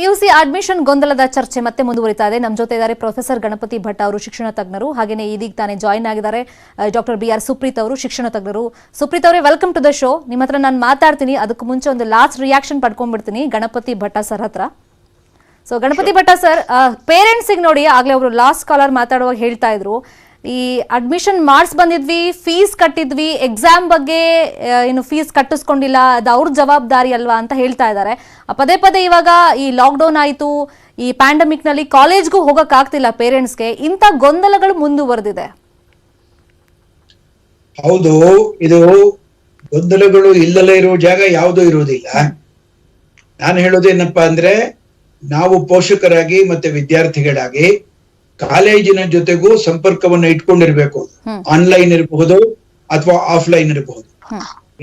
PUC admission ಗೊಂದಲದ ಚರ್ಚೆ ಮತ್ತೆ ಮುಂದುವರಿತಾ ಇದೆ. ನಮ್ಮ ಜೊತೆ ಇದ್ದಾರೆ ಪ್ರೊಫೆಸರ್ ಗಣಪತಿ ಭಟ್ ಅವರು ಶಿಕ್ಷಣ ತಜ್ಞರು. ಹಾಗೆಯೇ ಇದೀಗ ತಾನೇ ಜಾಯಿನ್ ಆಗಿದ್ದಾರೆ ಡಾಕ್ಟರ್ ಬಿ ಆರ್ ಸುಪ್ರೀತ್ ಅವರು ಶಿಕ್ಷಣ ತಜ್ಞರು. ಸುಪ್ರೀತ್ ಅವರೇ ವೆಲ್ಕಮ್ ಟು ದ ಶೋ. ನಿಮ್ಮ ಹತ್ರ ನಾನು ಮಾತಾಡ್ತೀನಿ. ಅದಕ್ಕೂ ಮುಂಚೆ ಒಂದು ಲಾಸ್ಟ್ ರಿಯಾಕ್ಷನ್ ಪಡ್ಕೊಂಡ್ಬಿಡ್ತೀನಿ. ಗಣಪತಿ ಭಟ್ಟ ಸರ್ ಹತ್ರ. ಸೊ ಗಣಪತಿ ಭಟ್ಟ ಸರ್ ಪೇರೆಂಟ್ಸಿಗೆ ನೋಡಿ ಆಗಲೇ ಅವರು ಲಾಸ್ಟ್ ಕಾಲರ್ ಮಾತಾಡುವಾಗ ಹೇಳ್ತಾ ಇದ್ರು. ಈ ಅಡ್ಮಿಷನ್ ಮಾಡಿಸ್ ಬಂದಿದ್ವಿ ಫೀಸ್ ಕಟ್ಟಿದ್ವಿ ಎಕ್ಸಾಮ್ ಬಗ್ಗೆ ಏನು ಫೀಸ್ ಕಟ್ಟಿಸ್ಕೊಂಡಿಲ್ಲ, ಅದು ಅವ್ರ ಜವಾಬ್ದಾರಿ ಅಲ್ವಾ ಅಂತ ಹೇಳ್ತಾ ಇದ್ದಾರೆ. ಪದೇ ಪದೇ ಇವಾಗ ಈ ಲಾಕ್ಡೌನ್ ಆಯಿತು, ಈ ಪ್ಯಾಂಡಮಿಕ್ನಲ್ಲಿ ಕಾಲೇಜ್ಗೂ ಹೋಗೋಕ್ಕಾಗ್ತಿಲ್ಲ ಪೇರೆಂಟ್ಸ್ಗೆ ಇಂಥ ಗೊಂದಲಗಳು ಮುಂದುವರೆದಿದೆ. ಹೌದು, ಇದು ಗೊಂದಲಗಳು ಇಲ್ಲಲೇ ಇರುವ ಜಾಗ ಯಾವುದೂ ಇರುವುದಿಲ್ಲ. ನಾನು ಹೇಳೋದೇನಪ್ಪಾ ಅಂದ್ರೆ, ನಾವು ಪೋಷಕರಾಗಿ ಮತ್ತೆ ವಿದ್ಯಾರ್ಥಿಗಳಾಗಿ ಕಾಲೇಜಿನ ಜೊತೆಗೂ ಸಂಪರ್ಕವನ್ನ ಇಟ್ಕೊಂಡಿರ್ಬೇಕು. ಆನ್ಲೈನ್ ಇರಬಹುದು ಅಥವಾ ಆಫ್ಲೈನ್ ಇರಬಹುದು.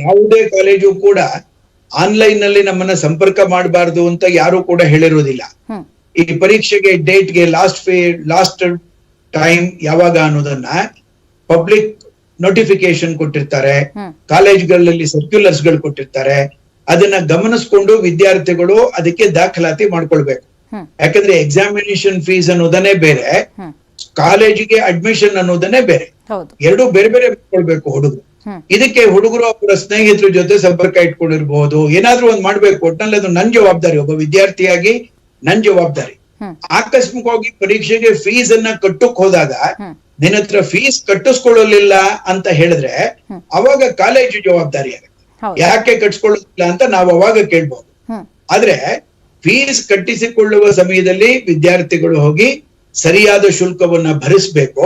ಯಾವುದೇ ಕಾಲೇಜು ಕೂಡ ಆನ್ಲೈನ್ನಲ್ಲಿ ನಮ್ಮನ್ನ ಸಂಪರ್ಕ ಮಾಡಬಾರದು ಅಂತ ಯಾರು ಕೂಡ ಹೇಳಿರೋದಿಲ್ಲ. ಈ ಪರೀಕ್ಷೆಗೆ ಡೇಟ್ಗೆ ಲಾಸ್ಟ್ ಫೇ ಲಾಸ್ಟ್ ಟೈಮ್ ಯಾವಾಗ ಅನ್ನೋದನ್ನ ಪಬ್ಲಿಕ್ ನೋಟಿಫಿಕೇಶನ್ ಕೊಟ್ಟಿರ್ತಾರೆ. ಕಾಲೇಜ್ಗಳಲ್ಲಿ ಸರ್ಕ್ಯುಲರ್ಸ್ಗಳು ಕೊಟ್ಟಿರ್ತಾರೆ. ಅದನ್ನ ಗಮನಿಸ್ಕೊಂಡು ವಿದ್ಯಾರ್ಥಿಗಳು ಅದಕ್ಕೆ ದಾಖಲಾತಿ ಮಾಡ್ಕೊಳ್ಬೇಕು. ಯಾಕಂದ್ರೆ ಎಕ್ಸಾಮಿನೇಷನ್ ಫೀಸ್ ಅನ್ನೋದನ್ನೇ ಬೇರೆ ಕಾಲೇಜಿಗೆ ಅಡ್ಮಿಷನ್ ಅನ್ನೋದನ್ನೇ ಬೇರೆ. ಎರಡು ಬೇರೆ ಬೇರೆ ಮಾಡ್ಕೊಳ್ಬೇಕು ಹುಡುಗರು. ಇದಕ್ಕೆ ಹುಡುಗರು ಅವರ ಸ್ನೇಹಿತರ ಜೊತೆ ಸಂಪರ್ಕ ಇಟ್ಕೊಂಡಿರ್ಬಹುದು. ಏನಾದ್ರೂ ಒಂದ್ ಮಾಡ್ಬೇಕು ಒಟ್ನಲ್ಲಿ ಅದು ನನ್ ಜವಾಬ್ದಾರಿ. ಒಬ್ಬ ವಿದ್ಯಾರ್ಥಿಯಾಗಿ ನನ್ ಜವಾಬ್ದಾರಿ. ಆಕಸ್ಮಿಕವಾಗಿ ಪರೀಕ್ಷೆಗೆ ಫೀಸ್ ಅನ್ನ ಕಟ್ಟಕ್ ಹೋದಾಗ ನಿನ್ನ ಹತ್ರ ಫೀಸ್ ಕಟ್ಟಿಸ್ಕೊಳ್ಳಲಿಲ್ಲ ಅಂತ ಹೇಳಿದ್ರೆ. ಅವಾಗ ಕಾಲೇಜು ಜವಾಬ್ದಾರಿ ಆಗುತ್ತೆ ಯಾಕೆ ಕಟ್ಸ್ಕೊಳ್ಳೋದಿಲ್ಲ ಅಂತ ನಾವು ಅವಾಗ ಕೇಳ್ಬಹುದು ಆದ್ರೆ ಫೀಸ್ ಕಟ್ಟಿಸಿಕೊಳ್ಳುವ ಸಮಯದಲ್ಲಿ ವಿದ್ಯಾರ್ಥಿಗಳು ಹೋಗಿ ಸರಿಯಾದ ಶುಲ್ಕವನ್ನ ಭರಿಸಬೇಕು.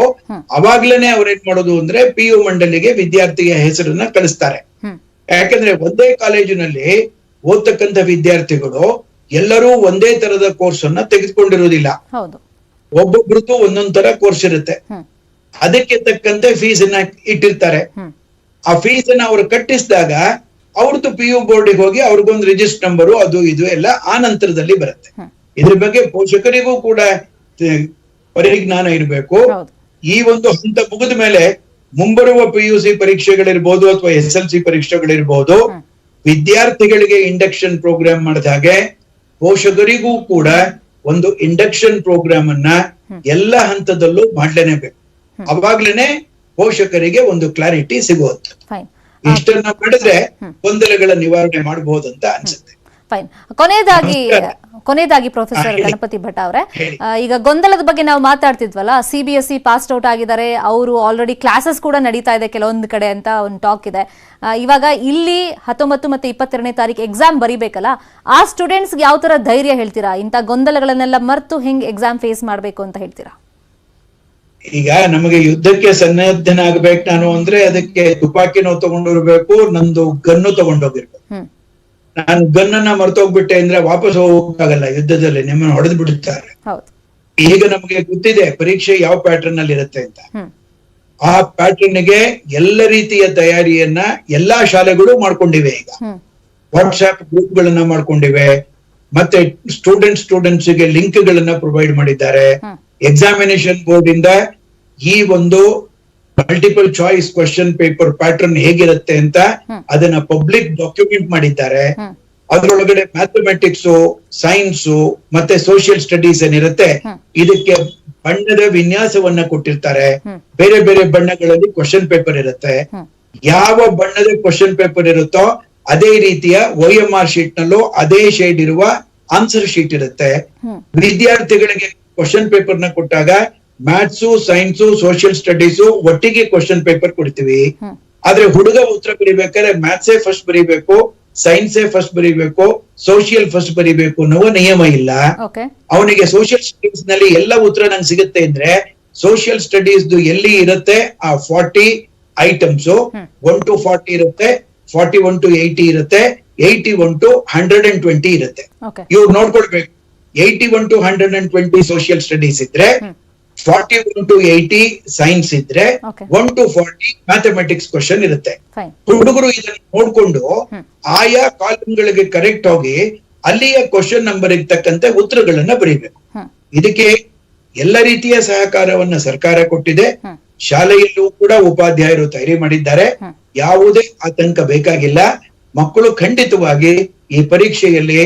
ಅವಾಗ್ಲೇನೆ ಅವ್ರು ಅವ್ರೇನ್ ಮಾಡೋದು ಅಂದ್ರೆ ಪಿ ಯು ಮಂಡಳಿಗೆ ವಿದ್ಯಾರ್ಥಿಯ ಹೆಸರನ್ನ ಕಳಿಸ್ತಾರೆ. ಯಾಕಂದ್ರೆ ಒಂದೇ ಕಾಲೇಜಿನಲ್ಲಿ ಓದ್ತಕ್ಕಂಥ ವಿದ್ಯಾರ್ಥಿಗಳು ಎಲ್ಲರೂ ಒಂದೇ ತರದ ಕೋರ್ಸ್ ಅನ್ನ ತೆಗೆದುಕೊಂಡಿರುವುದಿಲ್ಲ. ಹೌದು. ಒಬ್ಬೊಬ್ರದ್ದು ಒಂದೊಂದ್ ತರ ಕೋರ್ಸ್ ಇರುತ್ತೆ. ಅದಕ್ಕೆ ತಕ್ಕಂತೆ ಫೀಸ್ ಅನ್ನ ಇಟ್ಟಿರ್ತಾರೆ ಆ ಫೀಸ್ ಅನ್ನ ಅವರು ಕಟ್ಟಿಸಿದಾಗ ಅವ್ರದ್ದು ಪಿ ಯು ಬೋರ್ಡಿಗೆ ಹೋಗಿ ಅವ್ರಿಗೊಂದು ರಿಜಿಸ್ಟರ್ ನಂಬರು ಅದು ಇದು ಎಲ್ಲ ಆ ನಂತರದಲ್ಲಿ ಬರುತ್ತೆ. ಇದ್ರ ಬಗ್ಗೆ ಪೋಷಕರಿಗೂ ಕೂಡ ಪರಿಜ್ಞಾನ ಇರಬೇಕು. ಈ ಒಂದು ಹಂತ ಮುಗಿದ ಮೇಲೆ ಮುಂಬರುವ ಪಿ ಯು ಸಿ ಪರೀಕ್ಷೆಗಳಿರ್ಬೋದು ಅಥವಾ ಎಸ್ ಎಲ್ ಸಿ ಪರೀಕ್ಷೆಗಳಿರ್ಬೋದು ವಿದ್ಯಾರ್ಥಿಗಳಿಗೆ ಇಂಡಕ್ಷನ್ ಪ್ರೋಗ್ರಾಮ್ ಮಾಡಿದ ಹಾಗೆ ಪೋಷಕರಿಗೂ ಕೂಡ ಒಂದು ಇಂಡಕ್ಷನ್ ಪ್ರೋಗ್ರಾಮ್ ಅನ್ನ ಎಲ್ಲ ಹಂತದಲ್ಲೂ ಮಾಡ್ಲೇಬೇಕು ಅವಾಗ್ಲೇನೆ ಪೋಷಕರಿಗೆ ಒಂದು ಕ್ಲಾರಿಟಿ ಸಿಗುವಂತ ಇಷ್ಟನ್ನ ಮಾಡಿದ್ರೆ ಗೊಂದಲಗಳ ನಿವಾರಣೆ ಅಂತ ಅನ್ಸುತ್ತೆ. ಫೈನ್. ಕೊನೆಯದಾಗಿ. ಕೊನೆಯದಾಗಿ ಪ್ರೊಫೆಸರ್ ಗಣಪತಿ ಭಟ್ ಅವರೇ ಈಗ ಗೊಂದಲದ ಬಗ್ಗೆ ನಾವು ಮಾತಾಡ್ತಿದ್ವಲ್ಲ C B S E pass out ಆಗಿದ್ದಾರೆ ಅವರು ಆಲ್ರೆಡಿ ಕ್ಲಾಸಸ್ ಕೂಡ ನಡೀತಾ ಇದೆ ಕೆಲವೊಂದು ಕಡೆ ಅಂತ ಒಂದು ಟಾಕ್ ಇದೆ. ಇವಾಗ ಇಲ್ಲಿ ಹತ್ತೊಂಬತ್ತು ಮತ್ತೆ ಇಪ್ಪತ್ತೆರಡನೇ ತಾರೀಕು ಎಕ್ಸಾಮ್ ಬರಿಬೇಕಲ್ಲ ಆ ಸ್ಟೂಡೆಂಟ್ಸ್ಗೆ ಯಾವ ತರ ಧೈರ್ಯ ಹೇಳ್ತೀರಾ? ಇಂಥ ಗೊಂದಲಗಳನ್ನೆಲ್ಲ ಮರೆತು ಹೆಂಗ್ ಎಕ್ಸಾಮ್ ಫೇಸ್ ಮಾಡಬೇಕು ಅಂತ ಹೇಳ್ತೀರಾ? ಈಗ ನಮಗೆ ಯುದ್ಧಕ್ಕೆ ಸನ್ನದ್ಧನಾಗ್ಬೇಕು ನಾನು ಅಂದ್ರೆ ಅದಕ್ಕೆ ತುಪಾಕಿನೂ ತಗೊಂಡಿರ್ಬೇಕು ನಂದು ಗನ್ನು ತಗೊಂಡೋಗಿರ್ಬೇಕು. ನಾನು ಗನ್ನನ್ನ ಮರ್ತೋಗ್ಬಿಟ್ಟೆ ಅಂದ್ರೆ ವಾಪಸ್ ಹೋಗಕ್ಕಾಗಲ್ಲ ಯುದ್ಧದಲ್ಲಿ ನಿಮ್ಮನ್ನು ಹೊಡೆದು ಬಿಡುತ್ತಾರೆ ಈಗ ನಮಗೆ ಗೊತ್ತಿದೆ ಪರೀಕ್ಷೆ ಯಾವ ಪ್ಯಾಟರ್ನ್ ಅಲ್ಲಿ ಇರುತ್ತೆ ಅಂತ. ಆ ಪ್ಯಾಟರ್ನ್ಗೆ ಎಲ್ಲ ರೀತಿಯ ತಯಾರಿಯನ್ನ ಎಲ್ಲಾ ಶಾಲೆಗಳು ಮಾಡ್ಕೊಂಡಿವೆ ಈಗ. ವಾಟ್ಸ್ಆ್ಯಪ್ ವಾಟ್ಸ್ಆಪ್ ಗ್ರೂಪ್ ಗಳನ್ನ ಮಾಡ್ಕೊಂಡಿವೆ. ಮತ್ತೆ ಸ್ಟೂಡೆಂಟ್ ಸ್ಟೂಡೆಂಟ್ಸ್ಗೆ ಲಿಂಕ್ ಗಳನ್ನ ಪ್ರೊವೈಡ್ ಮಾಡಿದ್ದಾರೆ. ಎಕ್ಸಾಮಿನೇಷನ್ ಬೋರ್ಡ್ ಇಂದ ಈ ಒಂದು multiple choice question paper pattern ಹೇಗಿರುತ್ತೆ ಅಂತ ಅದನ್ನ ಪಬ್ಲಿಕ್ ಡಾಕ್ಯುಮೆಂಟ್ ಮಾಡಿದ್ದಾರೆ. ಅದರೊಳಗಡೆ ಮ್ಯಾಥಮೆಟಿಕ್ಸ್ ಸೈನ್ಸ್ ಮತ್ತೆ ಸೋಷಿಯಲ್ ಸ್ಟಡೀಸ್ ಏನಿರುತ್ತೆ. ಇದಕ್ಕೆ ಬಣ್ಣದ ವಿನ್ಯಾಸವನ್ನ ಕೊಟ್ಟಿರ್ತಾರೆ. ಬೇರೆ ಬೇರೆ ಬಣ್ಣಗಳಲ್ಲಿ ಕ್ವಶನ್ ಪೇಪರ್ ಇರುತ್ತೆ. ಯಾವ ಬಣ್ಣದ ಕ್ವಶನ್ ಪೇಪರ್ ಇರುತ್ತೋ ಅದೇ ರೀತಿಯ ವೈ ಎಂ ಆರ್ ಶೀಟ್ ನಲ್ಲೂ ಅದೇ ಶೇಡ್ ಇರುವ ಆನ್ಸರ್ ಶೀಟ್ ಇರುತ್ತೆ. ವಿದ್ಯಾರ್ಥಿಗಳಿಗೆ ಕ್ವಶನ್ ಪೇಪರ್ನ ಕೊಟ್ಟಾಗ ಮ್ಯಾಥ್ಸು ಸೈನ್ಸು ಸೋಷಿಯಲ್ ಸ್ಟಡೀಸು ಒಟ್ಟಿಗೆ ಕ್ವಶನ್ ಪೇಪರ್ ಕೊಡ್ತೀವಿ. ಆದ್ರೆ ಹುಡುಗ ಉತ್ತರ ಬರಿಬೇಕಾದ್ರೆ ಮ್ಯಾಥ್ಸೇ ಫಸ್ಟ್ ಬರೀಬೇಕು ಸೈನ್ಸೇ ಫಸ್ಟ್ ಬರೀಬೇಕು ಸೋಷಿಯಲ್ ಫಸ್ಟ್ ಬರೀಬೇಕು ಅನ್ನುವ ನಿಯಮ ಇಲ್ಲ. ಅವನಿಗೆ ಸೋಷಿಯಲ್ ಸ್ಟಡೀಸ್ನಲ್ಲಿ ಎಲ್ಲ ಉತ್ತರ ನಂಗೆ ಸಿಗುತ್ತೆ ಅಂದ್ರೆ ಸೋಷಿಯಲ್ ಸ್ಟಡೀಸ್ ಎಲ್ಲಿ ಇರುತ್ತೆ? ಆ forty items. One to forty ಇರುತ್ತೆ ಫಾರ್ಟಿ ಒನ್ ಟು ಏಯ್ಟಿ ಇರುತ್ತೆ eighty one to hundred and twenty ಇರುತ್ತೆ ಇವ್ರು ನೋಡ್ಕೊಳ್ಬೇಕು. Eighty one to hundred and twenty social studies ಇದ್ರೆ. Forty one to eighty science ಇದ್ರೆ. One to forty mathematics question ಇರುತ್ತೆ ಹುಡುಗರು ಇದನ್ನ ನೋಡ್ಕೊಂಡು. ಆಯಾ ಕಾಲಮ್ಗಳಿಗೆ ಕರೆಕ್ಟ್ ಹೋಗಿ ಅಲ್ಲಿಯ ಕ್ವಶನ್ ನಂಬರ್ ತಕ್ಕಂತೆ ಉತ್ತರಗಳನ್ನ ಬರೀಬೇಕು ಇದಕ್ಕೆ ಎಲ್ಲ ರೀತಿಯ ಸಹಕಾರವನ್ನ ಸರ್ಕಾರ ಕೊಟ್ಟಿದೆ ಶಾಲೆಯಲ್ಲೂ ಕೂಡ ಉಪಾಧ್ಯಾಯರು ತಯಾರಿ ಮಾಡಿದ್ದಾರೆ. ಯಾವುದೇ ಆತಂಕ ಬೇಕಾಗಿಲ್ಲ ಮಕ್ಕಳು ಖಂಡಿತವಾಗಿ ಈ ಪರೀಕ್ಷೆಯಲ್ಲಿ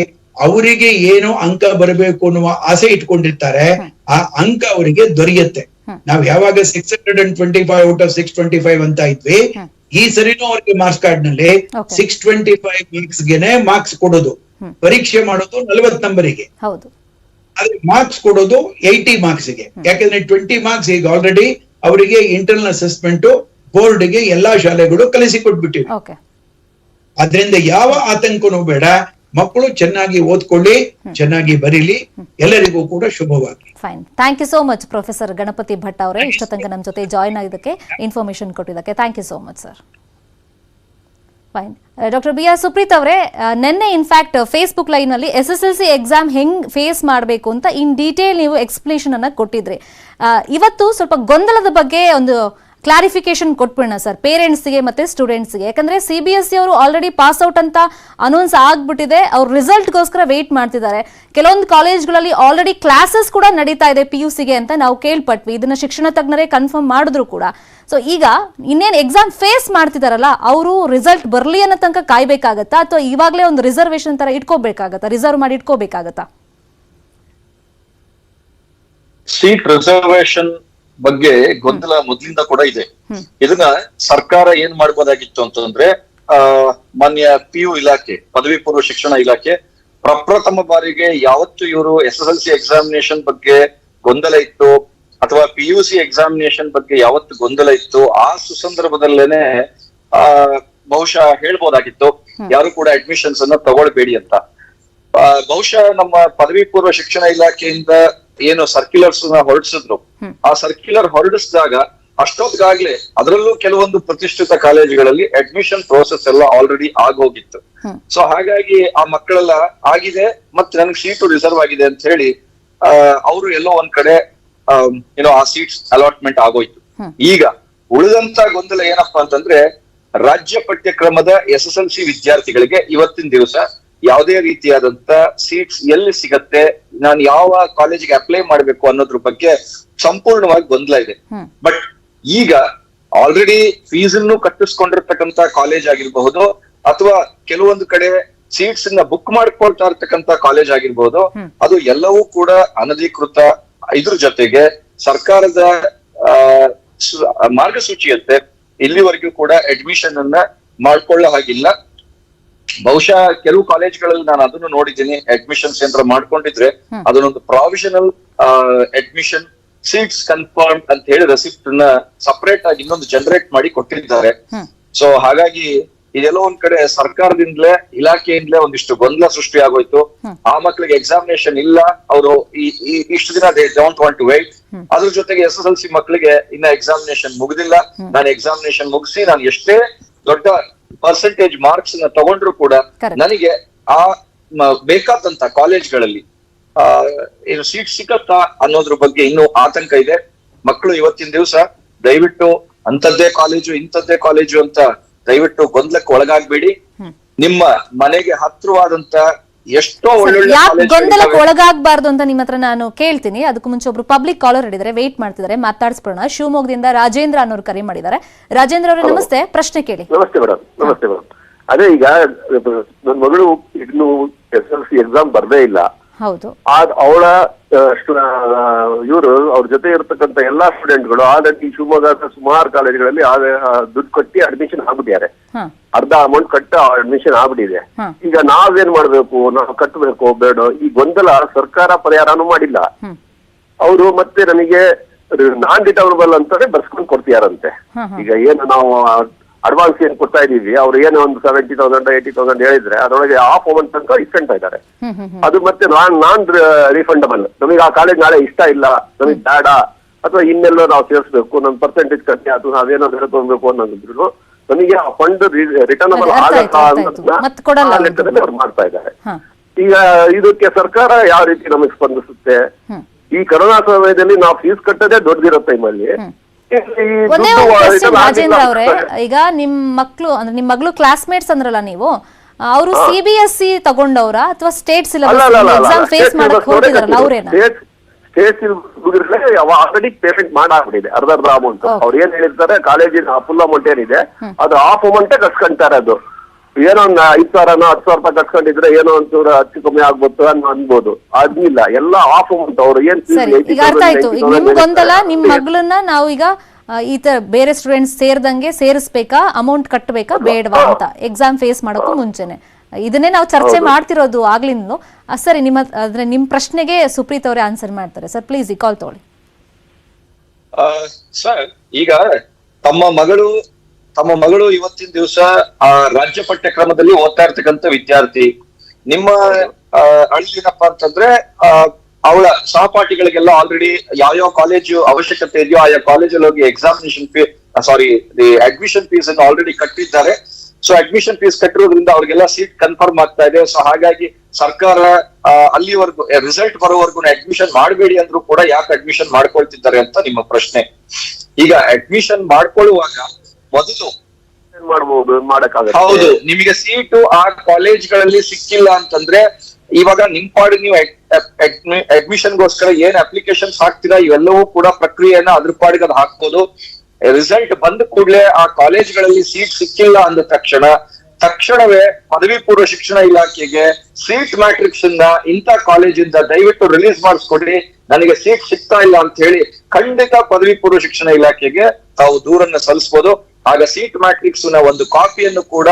ಅವರಿಗೆ ಏನು ಅಂಕ ಬರಬೇಕು ಅನ್ನುವ ಆಸೆ ಇಟ್ಕೊಂಡಿರ್ತಾರೆ ಆ ಅಂಕ ಅವರಿಗೆ ದೊರೆಯುತ್ತೆ. ನಾವ್ ಯಾವಾಗ six hundred and twenty five out of six twenty five ಅಂತ ಇದ್ವಿ ಈ ಸರಿನೂ ಅವ್ರಿಗೆ ಮಾರ್ಕ್ಸ್ ಕಾರ್ಡ್ನಲ್ಲಿ. ಸಿಕ್ಸ್ ಟ್ವೆಂಟಿ ಫೈವ್ ಮಾರ್ಕ್ಸ್ ಗೆನೆ ಮಾರ್ಕ್ಸ್ ಕೊಡೋದು. ಪರೀಕ್ಷೆ ಮಾಡೋದು ನಲವತ್ ನಂಬರಿಗೆ. ಆದ್ರೆ ಮಾರ್ಕ್ಸ್ ಕೊಡೋದು ಏಯ್ಟಿ ಮಾರ್ಕ್ಸ್ಗೆ. ಯಾಕಂದ್ರೆ ಟ್ವೆಂಟಿ ಮಾರ್ಕ್ಸ್ ಈಗ ಆಲ್ರೆಡಿ ಅವರಿಗೆ ಇಂಟರ್ನಲ್ ಅಸೆಸ್ಮೆಂಟ್ ಬೋರ್ಡ್ಗೆ ಎಲ್ಲಾ ಶಾಲೆಗಳು ಕಲಿಸಿ ಕೊಟ್ಬಿಟ್ಟಿವೆ. ಅದರಿಂದ ಯಾವ ಆತಂಕನೂ ಬೇಡ. ಮಕ್ಕಳು ಚೆನ್ನಾಗಿ ಓದ್ಕೊಳ್ಳಿ ಚೆನ್ನಾಗಿ ಬರೀಲಿ. ಎಲ್ಲರಿಗೂ ಕೂಡ ಶುಭವಾಗಲಿ. Fine thank you so much professor Ganapathi Bhat ಅವರೇ. ಇಷ್ಟ ತನಕ ನಮ್ಮ ಜೊತೆ ಜಾಯಿನ್ ಆಗಿದ್ದಕ್ಕೆ ಇನ್ಫಾರ್ಮೇಶನ್ ಕೊಟ್ಟಿದ್ದಕ್ಕೆ thank you so much sir fine doctor B R Supreeth ಅವರೇ ನಿನ್ನೆ in fact Facebook ಲೈವ್ನಲ್ಲಿ S S L C exam ಹೆಂಗ್ ಫೇಸ್ ಮಾಡಬೇಕು ಅಂತ ಇನ್ ಡೀಟೇಲ್ ನೀವು ಎಕ್ಸ್ಪ್ಲೇಷನ್ ಅನ್ನ ಕೊಟ್ಟಿದ್ರಿ. ಇವತ್ತು ಸ್ವಲ್ಪ ಗೊಂದಲದ ಬಗ್ಗೆ ಒಂದು ಕ್ಲಾರಿಫಿಕೇಶನ್ ಕೊಟ್ಬಿಡೋಣ ಸರ್ ಪೇರೆಂಟ್ಸ್ಗೆ ಮತ್ತೆ ಸ್ಟೂಡೆಂಟ್ಸ್ಗೆ ಯಾಕಂದ್ರೆ ಸಿ ಬಿ ಎಸ್ ಸಿ ಅವರು ಆಲ್ರೆಡಿ ಪಾಸ್ ಔಟ್ ಅಂತ ಅನೌನ್ಸ್ ಆಗ್ಬಿಟ್ಟಿದೆ. ಅವ್ರ ರಿಸಲ್ಟ್ಗೋಸ್ಕರ ವೇಟ್ ಮಾಡ್ತಿದ್ದಾರೆ. ಕೆಲವೊಂದು ಕಾಲೇಜ್ಗಳಲ್ಲಿ ಆಲ್ರೆಡಿ ಕ್ಲಾಸಸ್ ಕೂಡ ನಡೀತಾ ಇದೆ ಪಿ ಯು ಸಿಗೆ ಅಂತ ನಾವು ಕೇಳ್ಪಟ್ವಿ. ಇದನ್ನ ಶಿಕ್ಷಣ ತಜ್ಞರೇ ಕನ್ಫರ್ಮ್ ಮಾಡಿದ್ರು ಕೂಡ. ಸೊ ಈಗ ಇನ್ನೇನು ಎಕ್ಸಾಮ್ ಫೇಸ್ ಮಾಡ್ತಿದಾರಲ್ಲ, ಅವರು ರಿಸಲ್ಟ್ ಬರಲಿ ಅನ್ನೋ ತನಕ ಕಾಯ್ಬೇಕಾಗತ್ತಾ? ಅಥವಾ ಇವಾಗಲೇ ಒಂದು ರಿಸರ್ವೇಶನ್ ತರ ಇಟ್ಕೋಬೇಕಾಗತ್ತಾ? ರಿಸರ್ವ್ ಮಾಡಿ ಇಟ್ಕೋಬೇಕಾಗತ್ತಾ? ಸೀಟ್ ರಿಸರ್ವೇಶನ್ ಬಗ್ಗೆ ಗೊಂದಲ ಮೊದಲಿಂದ ಕೂಡ ಇದೆ. ಇದನ್ನ ಸರ್ಕಾರ ಏನ್ ಮಾಡ್ಬೋದಾಗಿತ್ತು ಅಂತಂದ್ರೆ ಆ ಮಾನ್ಯ ಪಿ ಯು ಇಲಾಖೆ ಪದವಿ ಪೂರ್ವ ಶಿಕ್ಷಣ ಇಲಾಖೆ ಪ್ರಪ್ರಥಮ ಬಾರಿಗೆ ಯಾವತ್ತು ಇವರು S S L C examination ಬಗ್ಗೆ ಗೊಂದಲ ಇತ್ತು ಅಥವಾ ಪಿ ಯು ಸಿ ಎಕ್ಸಾಮಿನೇಷನ್ ಬಗ್ಗೆ ಯಾವತ್ತು ಗೊಂದಲ ಇತ್ತು ಆ ಸುಸಂದರ್ಭದಲ್ಲೇನೆ ಆ ಬಹುಶಃ ಹೇಳ್ಬೋದಾಗಿತ್ತು. ಯಾರು ಕೂಡ ಅಡ್ಮಿಷನ್ಸ್ ಅನ್ನ ತಗೊಳ್ಬೇಡಿ ಅಂತ. ಬಹುಶಃ ನಮ್ಮ ಪದವಿ ಪೂರ್ವ ಶಿಕ್ಷಣ ಇಲಾಖೆಯಿಂದ ಏನು ಸರ್ಕ್ಯುಲರ್ಸ್ನ ಹೊರಡಿಸಿದ್ರು. ಆ ಸರ್ಕ್ಯುಲರ್ ಹೊರಡಿಸಿದಾಗ ಅಷ್ಟೊತ್ತಿಗಾಗ್ಲೇ ಅದರಲ್ಲೂ ಕೆಲವೊಂದು ಪ್ರತಿಷ್ಠಿತ ಕಾಲೇಜುಗಳಲ್ಲಿ ಅಡ್ಮಿಷನ್ ಪ್ರೋಸೆಸ್ ಎಲ್ಲ ಆಲ್ರೆಡಿ ಆಗೋಗಿತ್ತು. ಸೊ ಹಾಗಾಗಿ ಆ ಮಕ್ಕಳೆಲ್ಲ ಆಗಿದೆ ಮತ್ತೆ ನನಗೆ ಸೀಟು ರಿಸರ್ವ್ ಆಗಿದೆ ಅಂತ ಹೇಳಿ ಅವರು ಎಲ್ಲೋ ಒಂದ್ ಕಡೆ ಏನೋ ಆ ಸೀಟ್ಸ್ ಅಲಾಟ್ಮೆಂಟ್ ಆಗೋಯ್ತು ಈಗ ಉಳಿದಂತ ಗೊಂದಲ ಏನಪ್ಪಾ ಅಂತಂದ್ರೆ ರಾಜ್ಯ ಪಠ್ಯಕ್ರಮದ ಎಸ್ ಎಸ್ ಎಲ್ ಸಿ ವಿದ್ಯಾರ್ಥಿಗಳಿಗೆ ಇವತ್ತಿನ ದಿವಸ ಯಾವುದೇ ರೀತಿಯಾದಂತ ಸೀಟ್ಸ್ ಎಲ್ಲಿ ಸಿಗತ್ತೆ ನಾನು ಯಾವ ಕಾಲೇಜಿಗೆ ಅಪ್ಲೈ ಮಾಡ್ಬೇಕು ಅನ್ನೋದ್ರ ಬಗ್ಗೆ ಸಂಪೂರ್ಣವಾಗಿ ಗೊಂದಲ ಇದೆ. ಬಟ್ ಈಗ ಆಲ್ರೆಡಿ ಫೀಸ್ ಅನ್ನು ಕಟ್ಟಿಸ್ಕೊಂಡಿರ್ತಕ್ಕಂತ ಕಾಲೇಜ್ ಆಗಿರಬಹುದು ಅಥವಾ ಕೆಲವೊಂದು ಕಡೆ ಸೀಟ್ಸ್ನ ಬುಕ್ ಮಾಡ್ಕೊಳ್ತಾ ಇರ್ತಕ್ಕಂತ ಕಾಲೇಜ್ ಆಗಿರ್ಬೋದು ಅದು ಎಲ್ಲವೂ ಕೂಡ ಅನಧಿಕೃತ ಇದ್ರ ಜೊತೆಗೆ ಸರ್ಕಾರದ ಮಾರ್ಗಸೂಚಿಯಂತೆ ಇಲ್ಲಿವರೆಗೂ ಕೂಡ ಅಡ್ಮಿಷನ್ ಅನ್ನ ಮಾಡ್ಕೊಳ್ಳೋ ಹಾಗಿಲ್ಲ. ಬಹುಶಃ ಕೆಲವು ಕಾಲೇಜ್ಗಳಲ್ಲಿ ನಾನು ಅದನ್ನು ನೋಡಿದ್ದೀನಿ ಅಡ್ಮಿಷನ್ ಸೆಂಟರ್ ಮಾಡ್ಕೊಂಡಿದ್ರೆ. ಅದನ್ನೊಂದು ಪ್ರಾವಿಷನಲ್ ಅಡ್ಮಿಷನ್ ಸೀಟ್ಸ್ ಕನ್ಫರ್ಮ್ ಅಂತ ಹೇಳಿ ರೆಸಿಪ್ಟ್ನ ಸಪರೇಟ್ ಆಗಿ ಇನ್ನೊಂದು ಜನರೇಟ್ ಮಾಡಿ ಕೊಟ್ಟಿದ್ದಾರೆ. ಸೊ ಹಾಗಾಗಿ ಇದೆಲ್ಲ ಒಂದ್ ಕಡೆ ಸರ್ಕಾರದಿಂದಲೇ ಇಲಾಖೆಯಿಂದಲೇ ಒಂದಿಷ್ಟು ಗೊಂದಲ ಸೃಷ್ಟಿ ಆಗೋಯ್ತು ಆ ಮಕ್ಕಳಿಗೆ ಎಕ್ಸಾಮಿನೇಷನ್ ಇಲ್ಲ. ಅವರು ಈ ಇಷ್ಟು ದಿನ they don't want to wait. ಅದ್ರ ಜೊತೆಗೆ ಎಸ್ ಎಸ್ ಎಲ್ ಸಿ ಮಕ್ಕಳಿಗೆ ಇನ್ನ ಎಕ್ಸಾಮಿನೇಷನ್ ಮುಗಿದಿಲ್ಲ. ನಾನು ಎಕ್ಸಾಮಿನೇಷನ್ ಮುಗಿಸಿ ನಾನು ಎಷ್ಟೇ ದೊಡ್ಡ ಪರ್ಸೆಂಟೇಜ್ ಮಾರ್ಕ್ಸ್ನ ತಗೊಂಡ್ರು ಕೂಡ ನನಗೆ ಆ ಬೇಕಾದಂತ ಕಾಲೇಜ್ಗಳಲ್ಲಿ ಆ ಏನು ಸೀಟ್ ಸಿಗತ್ತಾ ಅನ್ನೋದ್ರ ಬಗ್ಗೆ ಇನ್ನೂ ಆತಂಕ ಇದೆ. ಮಕ್ಕಳು ಇವತ್ತಿನ ದಿವಸ ದಯವಿಟ್ಟು ಅಂತದ್ದೇ ಕಾಲೇಜು ಇಂಥದ್ದೇ ಕಾಲೇಜು ಅಂತ ದಯವಿಟ್ಟು ಗೊಂದಲಕ್ಕೆ ಒಳಗಾಗ್ಬೇಡಿ. ನಿಮ್ಮ ಮನೆಗೆ ಹತ್ರವಾದಂತ ಎಷ್ಟೋ ಒಳ್ಳೊಳ್ಳೆ ಯಾಕೆ ಗೊಂದಲಕ್ಕೆ ಒಳಗಾಗಬಾರ್ದು ಅಂತ ನಿಮ್ಮ ಹತ್ರ ನಾನು ಕೇಳ್ತೀನಿ. ಅದಕ್ಕೂ ಮುಂಚೆ ಒಬ್ರು ಪಬ್ಲಿಕ್ ಕಾಲರ್ ಹಿಡಿದರೆ ವೇಟ್ ಮಾಡ್ತಿದ್ದಾರೆ. ಮಾತಾಡಿಸ್ಬಿಡೋಣ. ಶಿವಮೊಗ್ಗದಿಂದ ರಾಜೇಂದ್ರ ಅನ್ನೋರು ಕರೆ ಮಾಡಿದ್ದಾರೆ. ರಾಜೇಂದ್ರ ಅವರೇ ನಮಸ್ತೆ. ಪ್ರಶ್ನೆ ಕೇಳಿ. ನಮಸ್ತೆ ಮೇಡಮ್. ನಮಸ್ತೆ ಮೇಡಮ್. ಅದೇ ಈಗ ನನ್ನ ಮಗಳು ಇನ್ನು ಎಸ್ ಎಲ್ ಸಿ ಎಕ್ಸಾಮ್ ಬರದೇ ಇಲ್ಲ. ಹೌದು. ಅವಳ ಇವರು ಅವ್ರ ಜೊತೆ ಇರತಕ್ಕಂತ ಎಲ್ಲಾ ಸ್ಟೂಡೆಂಟ್ಗಳು ಆಲ್ರೆಡಿ ಶಿವಮೊಗ್ಗದ ಸುಮಾರು ಕಾಲೇಜ್ಗಳಲ್ಲಿ ದುಡ್ಡು ಕಟ್ಟಿ ಅಡ್ಮಿಷನ್ ಆಗ್ಬಿಟ್ಟಿದ್ದಾರೆ. ಅರ್ಧ ಅಮೌಂಟ್ ಕಟ್ಟ ಅಡ್ಮಿಷನ್ ಆಗ್ಬಿಟ್ಟಿದೆ. ಈಗ ನಾವೇನ್ ಮಾಡ್ಬೇಕು? ನಾವು ಕಟ್ಟಬೇಕು ಬೇಡ. ಈ ಗೊಂದಲ ಸರ್ಕಾರ ಪರಿಹಾರನೂ ಮಾಡಿಲ್ಲ. ಅವರು ಮತ್ತೆ ನಮಗೆ ನಾನ್ ರಿಟರ್ನಬಲ್ ಅಂತಾನೆ ಬರ್ಸ್ಕೊಂಡು ಕೊಡ್ತೀಯಾರಂತೆ. ಈಗ ಏನು ನಾವು ಅಡ್ವಾನ್ಸ್ ಏನ್ ಕೊಡ್ತಾ ಇದೀವಿ? ಅವ್ರು ಏನೋ ಒಂದು ಸೆವೆಂಟಿ ತೌಸಂಡ್ ಏಯ್ಟಿ ತೌಸಂಡ್ ಹೇಳಿದ್ರೆ ಅದರೊಳಗೆ ಆಫ್ ಅಮೌಂಟ್ ತನಕ ಇಸ್ಕೊಂತಾ ಇದ್ದಾರೆ ಅದು ಮತ್ತೆ ನಾನ್ ನಾನ್ ರಿಫಂಡಬಲ್ ನಮಗೆ ಆ ಕಾಲೇಜ್ ನಾಳೆ ಇಷ್ಟ ಇಲ್ಲ. ನಮಗೆ ಬೇಡ. ಅಥವಾ ಇನ್ನೆಲ್ಲೋ ನಾವು ಸೇರಿಸ್ಬೇಕು. ನಮ್ ಪರ್ಸೆಂಟೇಜ್ ಕಮ್ಮಿ ಅದು ನಾವೇನೋ ಬೇರೆ ತಗೊಬೇಕು ಅನ್ನೋದಿದ್ರು ನಮಗೆ ಆ ಫಂಡ್ ರಿಟರ್ನಬಲ್ ಆಗತ್ತಾ. ಅನ್ನೋದನ್ನ ಅವ್ರು. ಲೆಕ್ಕದಲ್ಲಿ ಅವ್ರು ಮಾಡ್ತಾ ಇದ್ದಾರೆ. ಈಗ ಇದಕ್ಕೆ ಸರ್ಕಾರ ಯಾವ ರೀತಿ ನಮಗೆ ಸ್ಪಂದಿಸುತ್ತೆ? ಈ ಕರೋನಾ ಸಮಯದಲ್ಲಿ ನಾವು ಫೀಸ್ ಕಟ್ಟೋದೇ ದೊಡ್ಡದಿರೋ ಟೈಮಲ್ಲಿ ಒಂದೇ ಒಂದು ಕ್ವಶನ್ ರಾಜೇಂದ್ರ ಅವರೇ. ಈಗ ನಿಮ್ ಮಕ್ಳು ಅಂದ್ರೆ ನಿಮ್ ಮಗಳು ಕ್ಲಾಸ್ಮೇಟ್ಸ್ ಅಂದ್ರಲ್ಲ ನೀವು ಅವರು ಸಿ ಬಿ ಎಸ್ ಸಿ ತಗೊಂಡವ್ರ ಅಥವಾ ಸ್ಟೇಟ್ ಸಿಲೆಬಸ್ ಎಕ್ಸಾಮ್ ಫೇಸ್ ಮಾಡಕ್ ಹೋಗಿದಾರಲ್ಲ ಅವ್ರೇನ? ಸ್ಟೇಟ್ ಆಲ್ರೆಡಿ ಪೇಮೆಂಟ್ ಮಾಡಾಗ್ಬಿಟ್ಟಿದೆ ಅರ್ಧ ಅರ್ಧ ಅಮೌಂಟ್. ಅವ್ರು ಏನ್ ಹೇಳಿರ್ತಾರೆ ಕಾಲೇಜಿನ ಫುಲ್ ಅಮೌಂಟ್ ಏನಿದೆ ಅದು ಹಾಫ್ ಅಮೌಂಟೇ ಕಟ್ಕೊಂತಾರೆ ಅದು ಏನೋ ಒಂದು ಐದು ಸಾವಿರನೋ ಹತ್ತು ಸಾವಿರ ರೂಪಾಯಿ ಕಟ್ಕೊಂಡಿದ್ರೆ ಏನೋ ಒಂಚೂರು ಹೆಚ್ಚು ಕಮ್ಮಿ ಆಗ್ಬೋದು ಅನ್ನೋ ಅನ್ಬೋದು. ಅದ್ನಿಲ್ಲ ಎಲ್ಲ ಆಫ್ ಅಮೌಂಟ್ ಅವರು ಏನ್ ಸರಿ ಈಗ ಅರ್ಥ ಆಯ್ತು. ಈಗ 90,000 ನಿಮ್ಗೊಂದಲ್ಲ ನಿಮ್. ಮಗಳನ್ನ ನಾವು ಈಗ ಆ, ಈ ತರ ಬೇರೆ ಸ್ಟೂಡೆಂಟ್ಸ್ ಸೇರ್ದಂಗೆ ಸೇರಿಸ್ಬೇಕಾ? ಅಮೌಂಟ್ ಕಟ್ಟಬೇಕಾ ಬೇಡವಾ ಅಂತ ಎಕ್ಸಾಮ್ ಫೇಸ್ ಮಾಡೋಕ್ಕೂ ಮುಂಚೆನೆ. ಇದನ್ನೇ ನಾವು ಚರ್ಚೆ ಮಾಡ್ತಿರೋದು ಆಗ್ಲಿಂದಲೂ. ಆ, ಸರಿ ನಿಮ್ಮ ಅಂದ್ರೆ ನಿಮ್ ಪ್ರಶ್ನೆಗೆ ಸುಪ್ರೀತ್ ಅವರೇ ಆನ್ಸರ್ ಮಾಡ್ತಾರೆ. ಸರ್ ಪ್ಲೀಸ್ ಈ ಕಾಲ್ ತಗೊಳ್ಳಿ. ಸರ್ ಈಗ ತಮ್ಮ ಮಗಳು ತಮ್ಮ ಮಗಳು ಇವತ್ತಿನ ದಿವಸ, ಆ, ರಾಜ್ಯ ಪಠ್ಯಕ್ರಮದಲ್ಲಿ ಓದ್ತಾ ಇರ್ತಕ್ಕಂತ ವಿದ್ಯಾರ್ಥಿ. ನಿಮ್ಮ ಅಳಿದೇನಪ್ಪಾ ಅಂತಂದ್ರೆ ಅವಳ ಸಹಪಾಠಿಗಳಿಗೆಲ್ಲ ಆಲ್ರೆಡಿ ಯಾವ್ಯಾವ ಕಾಲೇಜು ಅವಶ್ಯಕತೆ ಇದೆಯೋ ಆಯಾ ಕಾಲೇಜಲ್ಲಿ ಹೋಗಿ examination fee sorry the admission fees ಅನ್ನು ಆಲ್ರೆಡಿ ಕಟ್ಟಿದ್ದಾರೆ. ಸೊ ಅಡ್ಮಿಷನ್ ಫೀಸ್ ಕಟ್ಟಿರೋದ್ರಿಂದ ಅವ್ರಿಗೆಲ್ಲ ಸೀಟ್ ಕನ್ಫರ್ಮ್ ಆಗ್ತಾ ಇದೆ. ಸೊ ಹಾಗಾಗಿ ಸರ್ಕಾರ ಅಲ್ಲಿವರೆಗೂ ರಿಸಲ್ಟ್ ಬರೋವರೆಗೂ ಅಡ್ಮಿಷನ್ ಮಾಡಬೇಡಿ ಅಂದ್ರೂ ಕೂಡ ಯಾಕೆ ಅಡ್ಮಿಷನ್ ಮಾಡ್ಕೊಳ್ತಿದ್ದಾರೆ ಅಂತ ನಿಮ್ಮ ಪ್ರಶ್ನೆ. ಈಗ ಅಡ್ಮಿಷನ್ ಮಾಡ್ಕೊಳ್ಳುವಾಗ ಮೊದಲು ಹೌದು ನಿಮಗೆ ಸೀಟು ಆ ಕಾಲೇಜ್ಗಳಲ್ಲಿ ಸಿಕ್ಕಿಲ್ಲ ಅಂತಂದ್ರೆ ಇವಾಗ ನಿಮ್ ಪಾಡಿಗೆ ನೀವು ಅಡ್ಮಿಷನ್ ಗೋಸ್ಕರ ಏನ್ ಅಪ್ಲಿಕೇಶನ್ಸ್ ಹಾಕ್ತೀರಾ ಇವೆಲ್ಲವೂ ಕೂಡ ಪ್ರಕ್ರಿಯೆಯನ್ನ ಅದ್ರ ಪಾಡಿಗೆ ಅದು ಹಾಕ್ಬೋದು. ರಿಸಲ್ಟ್ ಬಂದ ಕೂಡಲೇ ಆ ಕಾಲೇಜ್ಗಳಲ್ಲಿ ಸೀಟ್ ಸಿಕ್ಕಿಲ್ಲ ಅಂದ ತಕ್ಷಣ ತಕ್ಷಣವೇ ಪದವಿ ಪೂರ್ವ ಶಿಕ್ಷಣ ಇಲಾಖೆಗೆ ಸೀಟ್ ಮ್ಯಾಟ್ರಿಕ್ಸ್ ಇಂದ ಇಂಥ ಕಾಲೇಜಿಂದ ದಯವಿಟ್ಟು ರಿಲೀಸ್ ಮಾಡಿಸ್ಕೊಡಿ ನನಗೆ ಸೀಟ್ ಸಿಗ್ತಾ ಇಲ್ಲ ಅಂತ ಹೇಳಿ ಖಂಡಿತ ಪದವಿ ಪೂರ್ವ ಶಿಕ್ಷಣ ಇಲಾಖೆಗೆ ತಾವು ದೂರನ್ನ ಸಲ್ಲಿಸಬಹುದು ಆಗ ಸೀಟ್ ಮ್ಯಾಟ್ರಿಕ್ಸ್ನ ಒಂದು ಕಾಪಿಯನ್ನು ಕೂಡ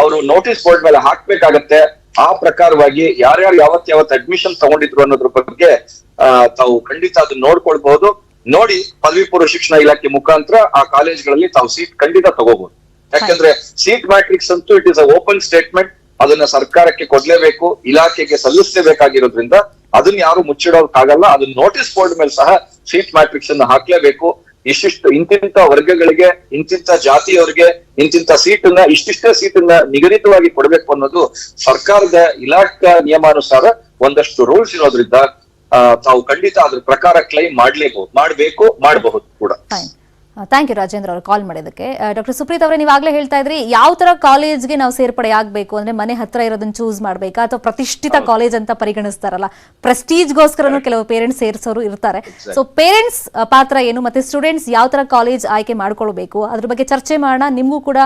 ಅವರು ನೋಟಿಸ್ ಬೋರ್ಡ್ ಮೇಲೆ ಹಾಕ್ಬೇಕಾಗತ್ತೆ. ಆ ಪ್ರಕಾರವಾಗಿ ಯಾರ್ಯಾರು ಯಾವತ್ ಯಾವತ್ ಅಡ್ಮಿಷನ್ ತಗೊಂಡಿದ್ರು ಅನ್ನೋದ್ರ ಬಗ್ಗೆ ತಾವು ಖಂಡಿತ ಅದನ್ನ ನೋಡ್ಕೊಳ್ಬಹುದು. ನೋಡಿ ಪದವಿ ಪೂರ್ವ ಶಿಕ್ಷಣ ಇಲಾಖೆ ಮುಖಾಂತರ ಆ ಕಾಲೇಜ್ಗಳಲ್ಲಿ ತಾವು ಸೀಟ್ ಖಂಡಿತ ತಗೋಬಹುದು. ಯಾಕಂದ್ರೆ ಸೀಟ್ ಮ್ಯಾಟ್ರಿಕ್ಸ್ ಅಂತೂ it is a open statement ಅದನ್ನ ಸರ್ಕಾರಕ್ಕೆ ಕೊಡ್ಲೇಬೇಕು, ಇಲಾಖೆಗೆ ಸಲ್ಲಿಸಲೇಬೇಕಾಗಿರೋದ್ರಿಂದ ಅದನ್ನ ಯಾರು ಮುಚ್ಚಿಡೋಕ್ಕಾಗಲ್ಲ ಅದನ್ನ ನೋಟಿಸ್ ಬೋರ್ಡ್ ಮೇಲೆ ಸಹ ಸೀಟ್ ಮ್ಯಾಟ್ರಿಕ್ಸ್ ಅನ್ನು ಹಾಕ್ಲೇಬೇಕು. ಇಷ್ಟಿಷ್ಟು ಇಂತಿಂತ ವರ್ಗಗಳಿಗೆ, ಇಂತಿಂತ ಜಾತಿಯವರಿಗೆ, ಇಂತಿಂತ ಸೀಟನ್ನ, ಇಷ್ಟಿಷ್ಟೇ ಸೀಟನ್ನ ನಿಗದಿತವಾಗಿ ಕೊಡಬೇಕು ಅನ್ನೋದು ಸರ್ಕಾರದ ಇಲಾಖಾ ನಿಯಮಾನುಸಾರ ಒಂದಷ್ಟು ರೂಲ್ಸ್ ಇರೋದ್ರಿಂದ ತಾವು ಖಂಡಿತ ಅದ್ರ ಪ್ರಕಾರ ಕ್ಲೈಮ್ ಮಾಡ್ಲೇಬಹುದು ಮಾಡ್ಬೇಕು, ಮಾಡಬಹುದು ಕೂಡ. ಥ್ಯಾಂಕ್ ಯು ರಾಜೇಂದ್ರ ಅವರು ಕಾಲ್ ಮಾಡಿದ್ದಕ್ಕೆ. ಡಾಕ್ಟರ್ ಸುಪ್ರೀತ್ ಅವರೇ ನೀವಾಗಲೇ ಹೇಳ್ತಾ ಇದ್ರಿ ಯಾವ ತರ ಕಾಲೇಜ್ಗೆ ನಾವು ಸೇರ್ಪಡೆ ಆಗಬೇಕು ಅಂದ್ರೆ ಮನೆ ಹತ್ರ ಇರೋದನ್ನ ಚೂಸ್ ಮಾಡಬೇಕಾ? ಅಥವಾ ಪ್ರತಿಷ್ಠಿತ ಕಾಲೇಜ್ ಅಂತ ಪರಿಗಣಿಸ್ತಾರಲ್ಲ ಪ್ರೆಸ್ಟೀಜ್ಗೋಸ್ಕರನೂ ಕೆಲವು ಪೇರೆಂಟ್ಸ್ ಸೇರಿಸೋರು ಇರ್ತಾರೆ. ಸೊ ಪೇರೆಂಟ್ಸ್ ಪಾತ್ರ ಏನು? ಮತ್ತೆ ಸ್ಟೂಡೆಂಟ್ಸ್ ಯಾವ ತರ ಕಾಲೇಜ್ ಆಯ್ಕೆ ಮಾಡ್ಕೊಳ್ಬೇಕು? ಅದ್ರ ಬಗ್ಗೆ ಚರ್ಚೆ ಮಾಡೋಣ. ನಿಮಗೂ ಕೂಡ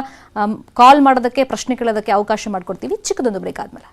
ಕಾಲ್ ಮಾಡೋದಕ್ಕೆ ಪ್ರಶ್ನೆ ಕೇಳೋದಕ್ಕೆ ಅವಕಾಶ ಮಾಡ್ಕೊಡ್ತೀವಿ. ಚಿಕ್ಕದೊಂದು ಬ್ರೇಕ್ ಆದ್ಮೇಲೆ.